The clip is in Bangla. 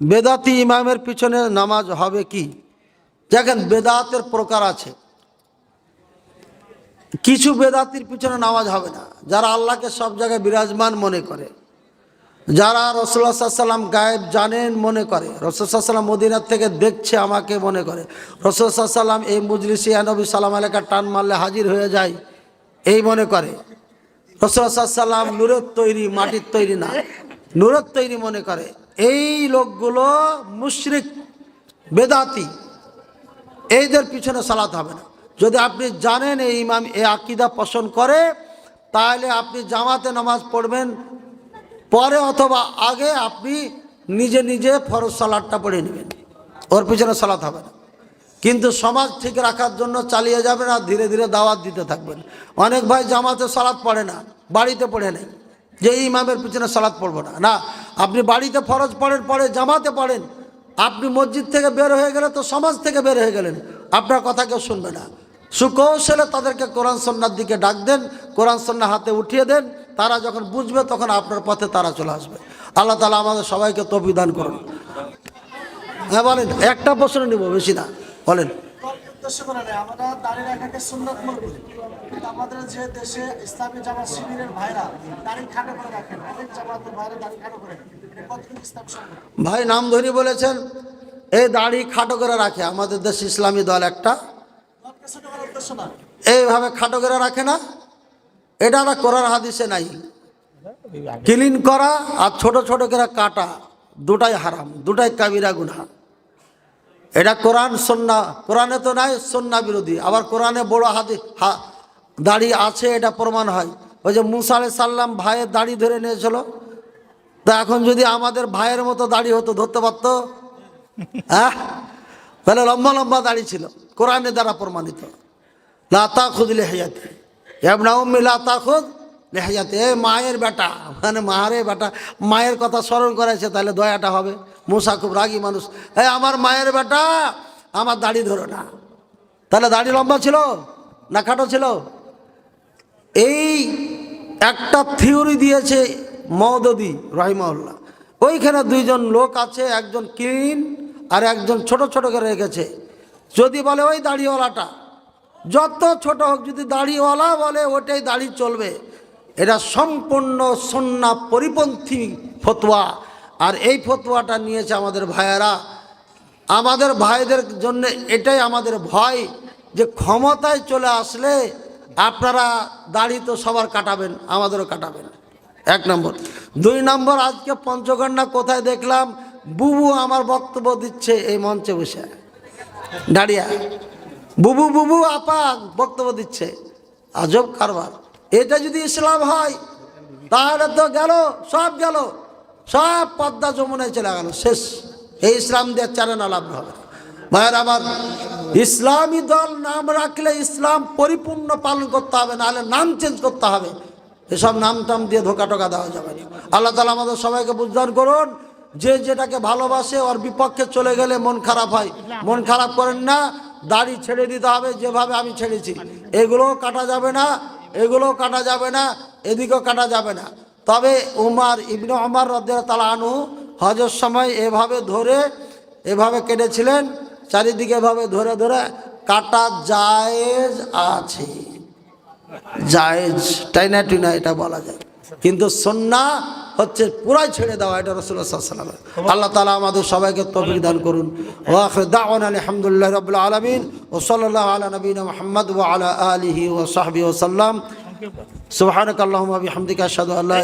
বেদাতি ইমামের পিছনে নামাজ হবে কি? দেখেন, বেদাতের প্রকার আছে। কিছু বেদাতির পিছনে নামাজ হবে না। যারা আল্লাহকে সব জায়গায় বিরাজমান মনে করে, যারা রসুল্লাহ সাল্লাম গায়েব জানেন মনে করে রসুল্লাহাম মদিনার থেকে দেখছে আমাকে মনে করে রসুল্লাহ সাল্লাম এই মুজলিসি নবী সাল্লাম এলাকার টান মারলে হাজির হয়ে যায়, এই মনে করে। রসুল্লাহ সাল্লাম নূরের তৈরি, মাটির তৈরি না, নূরের তৈরি মনে করে। এই লোকগুলো মুশরিক, বেদাতি, এইদের পিছনে সালাত হবে না। যদি আপনি জানেন এই ইমাম এ আকিদা পছন্দ করে, তাহলে আপনি জামাতে নামাজ পড়বেন, পরে অথবা আগে আপনি নিজে নিজে ফরজ সালাদটা পড়ে নেবেন। ওর পিছনে সালাত হবে না। কিন্তু সমাজ ঠিক রাখার জন্য চালিয়ে যাবেন আর ধীরে ধীরে দাওয়াত দিতে থাকবেন। অনেক ভাই জামাতে সালাদ পড়ে না, বাড়িতে পড়ে নেই। যে এই ইমামের পিছনে সালাদ পড়ব না। না, আপনি বাড়িতে ফরজ পড়েন, পরে জামাতে পড়েন। আপনি মসজিদ থেকে বের হয়ে গেলে তো সমাজ থেকে বের হয়ে গেলেন। আপনার কথা কেউ শুনবে না। সুকৌশলে তাদেরকে কোরআন সন্ন্যার দিকে ডাক দেন, কোরআন সন্না হাতে উঠিয়ে দেন। তারা যখন বুঝবে, তখন আপনার পথে তারা চলে আসবে। আল্লাহ তালা আমাদের সবাইকে তবিদান করুন। হ্যাঁ বলেন, একটা প্রশ্ন নিব, বেশি না। বলেন। উদ্দেশ্য করে নেই আমরা দাঁড়িয়ে রাখাকে সুন্নত মনে করি। কিন্তু আমাদের যে দেশে ইসলামী জামাত শিবিরের ভাইরা দাড়ি খাটো করে রাখেন অনেক জামাতের ভাইরা দাড়ি খাটো করে ভাই নামধরি বলেছেন এই দাড়ি খাটো করে রাখে। আমাদের দেশ ইসলামী দল একটা। করার এইভাবে খাটো করে রাখে না। এটা না কোরআন হাদিসে নাই। ক্লিন করা আর ছোট ছোট করে কাটা দুটাই হারাম দুটাই কাবিরা গুনা এটা কোরআন, সন্না। কোরআনে তো নাই সন্না বিরোধী। আবার কোরআনে বড় হাতি দাড়ি আছে, এটা প্রমাণ হয়। ওই যে মুসা আলাই সাল্লাম ভাইয়ের দাড়ি ধরে নিয়েছিল। তা এখন যদি আমাদের ভাইয়ের মতো দাড়ি হতো, ধরতে পারতো? হ্যাঁ? তাহলে লম্বা লম্বা দাড়ি ছিল কোরআনের দ্বারা প্রমাণিত। লাতা খুদ লেহাইয়াতে এবনা উম্মি লাতা খুদ লেহাইয়াতে এ মায়ের বেটা মানে মারে বেটা, মায়ের কথা স্মরণ করাইছে, তাহলে দয়াটা হবে। মুসা খুব রাগী মানুষ। এ আমার মায়ের বেটা, আমার দাড়ি ধরো না। তাহলে দাড়ি লম্বা ছিল না খাটো ছিল? এই একটা থিওরি দিয়েছে মৌদদি রহিমাউল্লাহ ওইখানে দুইজন লোক আছে, একজন ক্লিন আর একজন ছোট ছোট করে রেখেছে। যদি বলে ওই দাড়িওয়ালাটা, যত ছোট হোক, যদি দাড়িওয়ালা বলে ওটাই দাড়ি চলবে, এটা সম্পূর্ণ সন্না পরিপন্থী ফতোয়া। আর এই ফতোয়াটা নিয়েছে আমাদের ভাইয়েরা। আমাদের ভাইদের জন্য এটাই আমাদের ভয় যে ক্ষমতায় চলে আসলে আপনারা দাড়ি তো সবার কাটাবেন, আমাদেরও কাটাবেন। এক নম্বর। দুই নম্বর, আজকে পঞ্চকন্যা কোথায় দেখলাম? বুবু আমার বক্তব্য দিচ্ছে এই মঞ্চে বসে। দাঁড়িয়া। বুবু বুবু, আপা বক্তব্য দিচ্ছে। আজব কারবার। এটা যদি ইসলাম হয়, তাহলে তো গেল, সব গেল। সব পদ্মা যমুনায় চলে গেল, শেষ। এই ইসলাম দিয়ে চারে না লাভ হবে ভাইয়ের আমার, ইসলামী দল নাম রাখলে ইসলাম পরিপূর্ণ পালন করতে হবে, নাহলে নাম চেঞ্জ করতে হবে। এসব নাম টাম দিয়ে ধোকা টোকা দেওয়া যাবে না। আল্লাহ তালা আমাদের সবাইকে বুঝদান করুন, যে যেটাকে ভালোবাসে ওর বিপক্ষে চলে গেলে মন খারাপ হয়। মন খারাপ করেন না, দাড়ি ছেড়ে দিতে হবে যেভাবে আমি ছেড়েছি। এগুলোও কাটা যাবে না, এগুলোও কাটা যাবে না, এদিকেও কাটা যাবে না। তবে উমার ইবনে উমার রদ্দের তালা আনু হজের সময় এভাবে ধরে এভাবে কেটেছিলেন চারিদিকে এভাবে ধরে ধরে কাটা জায়েজ আছে। জায়েজ টাইনা টুইনা এটা বলা যায়। কিন্তু সন্না হচ্ছে পুরাই ছেড়ে দেওয়া, এটা রসুল্লাহ আল্লাহ তালা আমাদের সবাইকে তফিক দান করুন। আলহামদুলিল্লাহ রবিল আলমিন ও সাল্লাহ আলা নবীন মোহাম্মদ ও আলা আলিহি ও সাহবি ও সাল্লাম আল্লাহ হামদিকা সাদু আল্লাহ